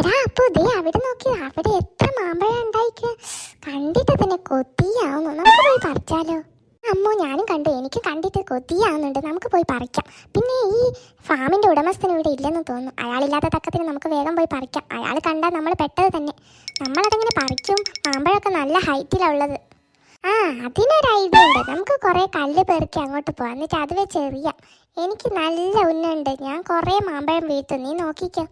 എടാ ദേ അവിടെ നോക്കി അവിടെ എത്ര മാമ്പഴം ഉണ്ടായിക്ക്? കണ്ടിട്ട് തന്നെ കൊതിയാവുന്നു. നമുക്ക് പോയി പറിച്ചാലോ? അമ്മോ ഞാനും കണ്ടു. എനിക്ക് കണ്ടിട്ട് കൊതിയാവുന്നുണ്ട്. നമുക്ക് പോയി പറിക്കാം. പിന്നെ ഈ ഫാമിന്റെ ഉടമസ്ഥൻ ഇവിടെ ഇല്ലെന്ന് തോന്നുന്നു. അയാളില്ലാത്ത തക്കത്തിന് നമുക്ക് വേഗം പോയി പറിക്കാം. അയാൾ കണ്ടാൽ നമ്മൾ പെട്ടത് തന്നെ. നമ്മളതങ്ങനെ പറിക്കും. മാമ്പഴമൊക്കെ നല്ല ഹൈറ്റിലുള്ളത് ആ അതിനൊരു ഐഡിയ ഉണ്ട്. നമുക്ക് കുറേ കല്ല് പെറുക്കി അങ്ങോട്ട് പോവാം എന്നിട്ട് അത് വെച്ച് എറിയാം എനിക്ക് നല്ല ഉന്നുണ്ട് ഞാൻ കുറേ മാമ്പഴം വീഴ്ത്തും. നീ നോക്കിക്കോ.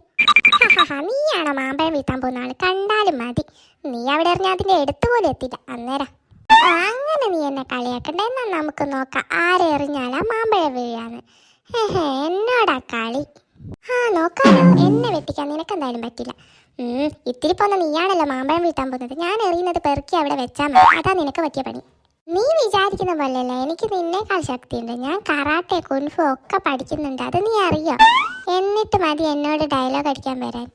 നീയാണോ മാമ്പഴം വീട്ടാൻ പോകുന്ന ആൾ? കണ്ടാലും മതി. നീ അവിടെ എറിഞ്ഞാൽ അതിന്റെ എടുത്തു പോലും എത്തില്ല അന്നേരം. അങ്ങനെ നീ എന്നെ കളിയാക്കണ്ട. എന്നാ നമുക്ക് നോക്കാം. ആരെറിഞ്ഞാലാ മാമ്പഴം വീഴാന്ന്? എന്നോടാ കളി? ആ നോക്കാലോ. എന്നെ വെട്ടിക്കാൻ നിനക്കെന്തായാലും പറ്റില്ല. ഇത്തിരി പോന്ന നീയാണല്ലോ മാമ്പഴം വീട്ടാൻ പോകുന്നത്. ഞാൻ എറിയുന്നത് പെറുക്കി അവിടെ വെച്ചാൽ മതി. അതാ നിനക്ക് പറ്റിയ പണി. നീ വിചാരിക്കുന്ന പോലെയല്ല എനിക്ക് നിന്നേക്കാൾ ശക്തിയുണ്ട്. ഞാൻ കറാട്ടെ കുൻഫു ഒക്കെ പഠിക്കുന്നുണ്ട്. അത് നീ അറിയോ? എന്നിട്ട് മതി എന്നോട് ഡയലോഗ് അടിക്കാൻ വരാൻ.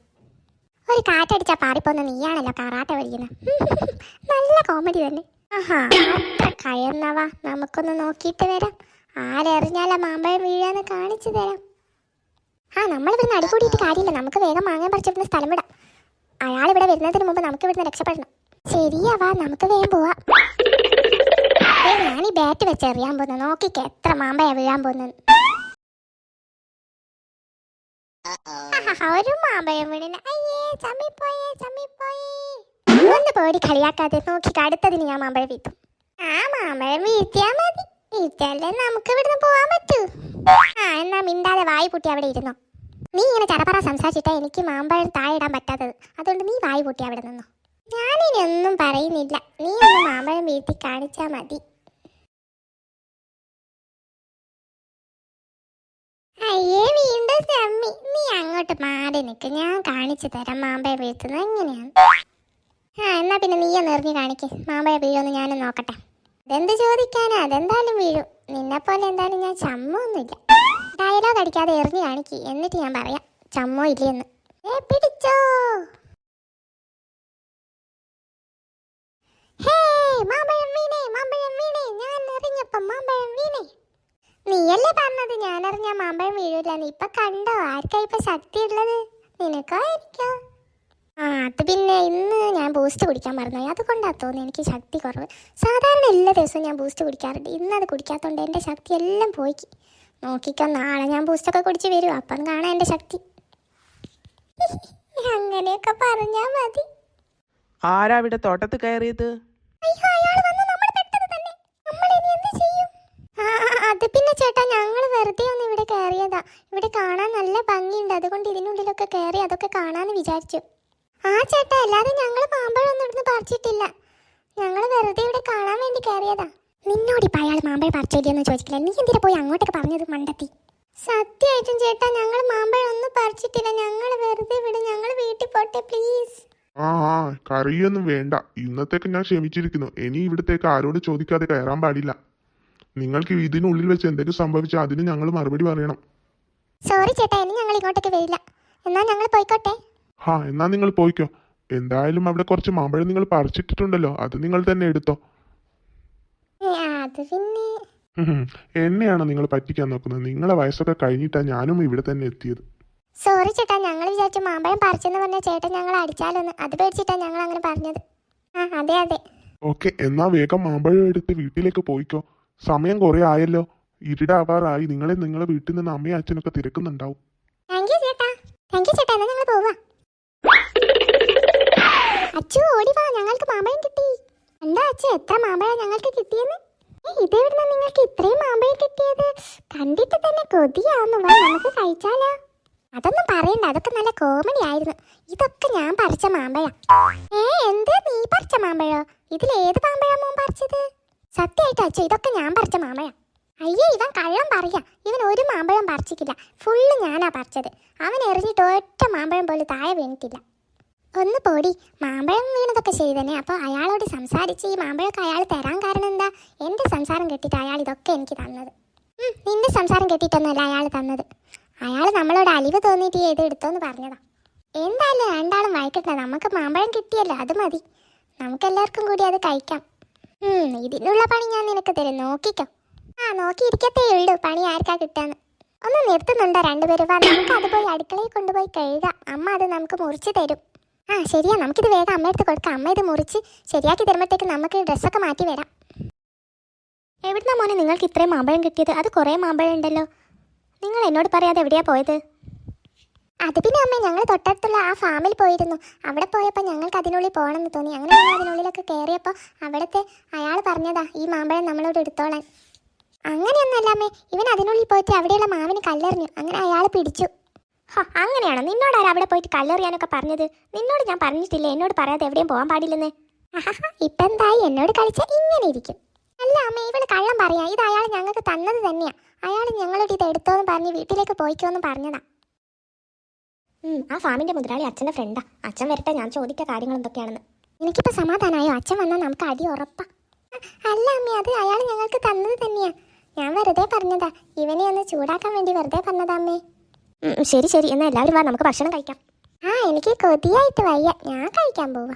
ഒരു കാറ്റടിച്ചാ പാറിപ്പോന്ന നീയാണല്ലോ കറാട്ടെ പഠിക്കുന്നത് നല്ല കോമഡി തന്നെ. ആഹാ അത്ര കയർന്നവാ. നമുക്കൊന്ന് നോക്കിയിട്ട് വരാം. ആരെറിഞ്ഞാലാ മാമ്പഴം വീഴാന്ന് കാണിച്ചു തരാം. ആ നമ്മളിവിടെ ഇവിടുന്ന് അടികൂടിയിട്ട് കാര്യമില്ല. നമുക്ക് വേഗം മാങ്ങാൻ പറിച്ചിരുന്ന സ്ഥലം വിടാം. അയാൾ ഇവിടെ വരുന്നതിന് മുമ്പ് നമുക്ക് ഇവിടുന്ന് രക്ഷപ്പെടണം ശരിയാവാ നമുക്ക് വേഗം പോവാം. ഞാൻ ഈ ബാറ്റ് വെച്ച് എറിയാൻ പോകുന്നത് നോക്കിക്ക് എത്ര മാമ്പയാ വീഴാൻ പോകുന്നത് ഒരു മാമ്പയം വീണിന്. അയ്യേ ചമ്മിപ്പോയേ ചമ്മിപ്പോയേ. ഒന്ന് പേടി കളിയാക്കാതെ നോക്കിക്ക് അടുത്തതിന് ഞാൻ മാമ്പഴം വീത്തും. ആ മാമ്പഴം വീഴ്ത്തിയാ മതി. വീഴ്ത്തിയാലേ നമുക്ക് ഇവിടുന്ന് പോവാൻ പറ്റൂ. ആ എന്നാ മിണ്ടാതെ വായി പൂട്ടി അവിടെ ഇരുന്നോ. നീ ഇങ്ങനെ ചടപറ സംസാരിച്ചിട്ടാ എനിക്ക് മാമ്പഴം താഴെ ഇടാൻ പറ്റാത്തത്. അതുകൊണ്ട് നീ വായി പൂട്ടി അവിടെ നിന്നോ. ഞാനിനി ഒന്നും പറയുന്നില്ല. നീ ഒന്ന് മാമ്പഴം വീഴ്ത്തി കാണിച്ചാൽ മതി. അയ്യേ വീണ്ടും ചമ്മി നീ അങ്ങോട്ട് മാറി നിൽക്ക് ഞാൻ കാണിച്ചു തരാം മാമ്പഴം വീഴ്ത്തുന്നത് എങ്ങനെയാണ് ആ എന്നാ പിന്നെ നീ ഒന്ന് എറിഞ്ഞ് കാണിക്ക്. മാമ്പഴം വീഴുമെന്ന് ഞാനും നോക്കട്ടെ. അതെന്ത് ചോദിക്കാനാ? അതെന്തായാലും വീഴും. നിന്നെപ്പോലെ എന്തായാലും ഞാൻ ചമ്മൊന്നുമില്ല ഡയലോഗ് അടിക്കാതെ എറിഞ്ഞു കാണിക്കി. എന്നിട്ട് ഞാൻ പറയാം ചമ്മോ ഇല്ലെന്ന്. ഏ പിടിച്ചോ. നീയല്ലേ പറഞ്ഞത് ഞാൻ അറിഞ്ഞ മാമ്പഴം വീഴൂല. നീ ഇപ്പൊ കണ്ടോ ആർക്കാ ഇപ്പൊ ശക്തി ഉള്ളത് നിനക്കോ എനിക്കോ? ആ അത് പിന്നെ ഇന്ന് ഞാൻ ബൂസ്റ്റ് കുടിക്കാൻ മറന്നുപോയി അതുകൊണ്ടാ തോന്നി എനിക്ക് ശക്തി കുറവ്. സാധാരണ എല്ലാ ദിവസവും ഞാൻ ബൂസ്റ്റ് കുടിക്കാറുണ്ട്. ഇന്ന് അത് കുടിക്കാത്തതുകൊണ്ട് എന്റെ ശക്തി എല്ലാം പോയി. നോക്കിക്കോ നാളെ ഞാൻ ബൂസ്റ്റൊക്കെ കുടിച്ച് വരും. അപ്പം കാണാം എന്റെ ശക്തി. അങ്ങനെയൊക്കെ പറഞ്ഞാ മതി. ആരാ ഇവിടെ തോട്ടത്ത് കയറിയത്? അത് പിന്നെ ചേട്ടാ ഞങ്ങൾ വെറുതെ ഒന്ന് ഇവിടെ കയറിയതാ. ഇവിടെ കാണാൻ നല്ല ഭംഗിയുണ്ട്. അതുകൊണ്ട് ഇതിനുള്ളിലൊക്കെ കയറി അതൊക്കെ കാണാന്ന് വിചാരിച്ചു. ആ ചേട്ടാ അല്ലാതെ ഞങ്ങൾ പാമ്പഴൊന്നും ഇവിടുന്ന് പറിച്ചിട്ടില്ല. ഞങ്ങൾ വെറുതെ ഇവിടെ കാണാൻ വേണ്ടി കയറിയതാ. നിന്നോട് ഇപ്പൊ അയാൾ മാമ്പഴം എന്ന് ചോദിക്കില്ല നീ എന്തിനാ പോയി അങ്ങോട്ടൊക്കെ പറഞ്ഞത് മണ്ടത്തി? സത്യമായിട്ടും ചേട്ടാ ഞങ്ങൾ മാമ്പഴം ഒന്നും പറിച്ചിട്ടില്ല. ഞങ്ങൾ വെറുതെ ഇവിടെ ഞങ്ങൾ വീട്ടിൽ പോട്ടെ പ്ലീസ് ആ ആ കറിയൊന്നും വേണ്ട. ഇന്നത്തേക്ക് ഞാൻ ക്ഷമിച്ചിരിക്കുന്നു. ഇനി ഇവിടത്തേക്ക് ആരോട് ചോദിക്കാതെ കയറാൻ പാടില്ല. നിങ്ങൾക്ക് ഇതിനുള്ളിൽ വെച്ച് എന്തെങ്കിലും സംഭവിച്ചാൽ അതിന് ഞങ്ങൾ മറുപടി പറയണം. സോറി ചേട്ടാ ഇനി ഞങ്ങൾ ഇങ്ങോട്ടേക്ക് വരില്ല. എന്നാ ഞങ്ങൾ പോയിക്കോട്ടെ? ആ എന്നാ നിങ്ങൾ പോയിക്കോ. എന്തായാലും അവിടെ കുറച്ച് മാമ്പഴം നിങ്ങൾ പറിച്ചിട്ടിട്ടുണ്ടല്ലോ. അത് നിങ്ങൾ തന്നെ എടുത്തോ. അത് പിന്നെ? എന്നെയാണോ നിങ്ങൾ പറ്റിക്കാൻ നോക്കുന്നത്? നിങ്ങളെ വയസ്സൊക്കെ കഴിഞ്ഞിട്ടാ ഞാനും ഇവിടെ തന്നെ എത്തിയത്. സോറി ചേട്ടാ ഞങ്ങൾ വിചാരിച്ചു മാമ്പഴം പറിച്ചെന്ന് പറഞ്ഞ ചേട്ടൻ ഞങ്ങൾ അടിച്ചാലോന്ന്. അത് പേടിച്ചിട്ടാ ഞങ്ങൾ അങ്ങനെ പറഞ്ഞത്. ആ അതെ അതെ. ഓക്കെ എന്നാ വേഗം മാമ്പഴം എടുത്ത് വീട്ടിലേക്ക് പോയിക്കോ. സമയം കുറെ ആയല്ലോ. ഇരുടാവാറായി. നിങ്ങളെ നിങ്ങളെ വീട്ടിൽ നിന്ന് അമ്മയും അച്ഛനൊക്കെ തിരക്കുന്നുണ്ടാവും. താങ്ക് യു ചേട്ടാ. താങ്ക് യു ചേട്ടാ എന്നാ ഞങ്ങൾ പോവാ. അച്ചു ഓടി വാ ഞങ്ങൾക്ക് മാമ്പഴം കിട്ടി. എന്താ അച്ഛൻ എത്ര മാമ്പഴം ഞങ്ങൾക്ക് കിട്ടിയെന്ന്? ഇതെവിടുന്നാ നിങ്ങൾക്ക് ഇത്രയും മാമ്പഴം കിട്ടിയത്? കണ്ടിട്ട് തന്നെ കൊതിയാവുന്നു. വാ നമുക്ക് കഴിച്ചാലോ? അതൊന്നും പറയണ്ട അതൊക്കെ നല്ല കോമഡി ആയിരുന്നു. ഇതൊക്കെ ഞാൻ പറിച്ച മാമ്പഴ. ഏ എന്ത് നീ പറിച്ച മാമ്പഴോ? ഇതിൽ ഏത് മാമ്പഴാ മോൻ പറിച്ചത്? സത്യമായിട്ട് അച്ഛ ഇതൊക്കെ ഞാൻ പറിച്ച മാമ്പഴ. അയ്യേ ഇവൻ കള്ളം പറയാ. ഇവൻ ഒരു മാമ്പഴം പറിച്ചിട്ടില്ല. ഫുള്ള് ഞാനാ പറിച്ചത്. അവൻ എറിഞ്ഞിട്ട് ഒറ്റ മാമ്പഴം പോലും താഴെ വീണിട്ടില്ല. ഒന്ന് പോടി. മാമ്പഴം വീണതൊക്കെ ശരി തന്നെ. അപ്പോൾ അയാളോട് സംസാരിച്ച് ഈ മാമ്പഴമൊക്കെ അയാൾ തരാൻ കാരണം എന്താ? എന്റെ സംസാരം കേട്ടിട്ട് അയാൾ ഇതൊക്കെ എനിക്ക് തന്നത്. നിന്റെ സംസാരം കെട്ടിയിട്ടൊന്നുമല്ല അയാൾ തന്നത്. അയാൾ നമ്മളോട് അലിവ് തോന്നിയിട്ട് ഇത് എടുത്തോന്ന് പറഞ്ഞതാ. എന്തായാലും രണ്ടാളും വായിക്കട്ടെ നമുക്ക് മാമ്പഴം കിട്ടിയല്ലോ അത് മതി. നമുക്ക് എല്ലാവർക്കും കൂടി അത് കഴിക്കാം. ഇതിനുള്ള പണി ഞാൻ നിനക്ക് തരും. നോക്കിക്കോ. ആ നോക്കിയിരിക്കത്തേ ഉള്ളൂ. പണി ആർക്കാ കിട്ടാന്ന്. ഒന്ന് നിർത്തുന്നുണ്ടോ രണ്ടുപേരും? നമുക്ക് അത് പോയി അടുക്കളയിൽ കൊണ്ടുപോയി കഴുകാം. അമ്മ അത് നമുക്ക് മുറിച്ച് തരും. ആ ശരിയാ. നമുക്കിത് വേഗം അമ്മയടുത്ത് കൊടുക്കാം. അമ്മ ഇത് മുറിച്ച് ശരിയാക്കി തരുമ്പോഴത്തേക്ക് നമുക്ക് ഡ്രസ്സൊക്കെ മാറ്റി വരാം. എവിടുന്നാ മോനെ നിങ്ങൾക്ക് ഇത്രയും മാമ്പഴം കിട്ടിയത്? അത് കുറേ മാമ്പഴം ഉണ്ടല്ലോ. നിങ്ങൾ എന്നോട് പറയാതെ എവിടെയാ പോയത്? അത് പിന്നെ അമ്മ ഞങ്ങൾ തൊട്ടടുത്തുള്ള ആ ഫാമിൽ പോയിരുന്നു. അവിടെ പോയപ്പോൾ ഞങ്ങൾക്ക് അതിനുള്ളിൽ പോകണമെന്ന് തോന്നി. അങ്ങനെ ഞങ്ങൾ അതിനുള്ളിലൊക്കെ കയറിയപ്പോൾ അവിടുത്തെ അയാൾ പറഞ്ഞതാ ഈ മാമ്പഴം നമ്മളോട് എടുത്തോളാൻ. അങ്ങനെയൊന്നല്ല അമ്മേ. ഇവൻ അതിനുള്ളിൽ പോയിട്ട് അവിടെയുള്ള മാവിന് കല്ലെറിഞ്ഞു. അങ്ങനെ അയാൾ പിടിച്ചു. ഹോ അങ്ങനെയാണോ? നിന്നോട് ആരാ അവിടെ പോയിട്ട് കല്ലെറിയാനൊക്കെ പറഞ്ഞത്? നിന്നോട് ഞാൻ പറഞ്ഞിട്ടില്ല? എന്നോട് പറയാതെ എവിടെയും പോകാൻ പാടില്ലെന്ന്. ഇപ്പം എന്തായി എന്നോട് കളിച്ച ഇങ്ങനെ ഇരിക്കും. അല്ല അമ്മ ഇവൾ കള്ളം പറയാ. ഇത് അയാൾ ഞങ്ങൾക്ക് തന്നത് തന്നെയാ. അയാൾ ഞങ്ങളോട് ഇത് എടുത്തോന്ന് പറഞ്ഞ് വീട്ടിലേക്ക് പോയിക്കോന്ന് പറഞ്ഞതാ. ആ ഫാമിന്റെ മുതലാളി അച്ഛന്റെ ഫ്രണ്ടാ അച്ഛൻ വരട്ടെ ഞാൻ ചോദിക്ക കാര്യങ്ങൾ എന്തൊക്കെയാണെന്ന്. എനിക്കിപ്പോ സമാധാനമായോ? അച്ഛൻ വന്നാൽ നമുക്ക് അടി ഉറപ്പാ. അല്ല അമ്മ അത് അയാൾ ഞങ്ങൾക്ക് തന്നത് തന്നെയാ. ഞാൻ വെറുതെ പറഞ്ഞതാ. ഇവനെ ഒന്ന് ചൂടാക്കാൻ വേണ്ടി വെറുതെ പറഞ്ഞതാ അമ്മേ. ശരി ശരി. എന്നാ എല്ലാവരും വാ നമുക്ക് ഭക്ഷണം കഴിക്കാം. ആ എനിക്ക് കൊതിയായിട്ട് വയ്യ. ഞാൻ കഴിക്കാൻ പോവാ.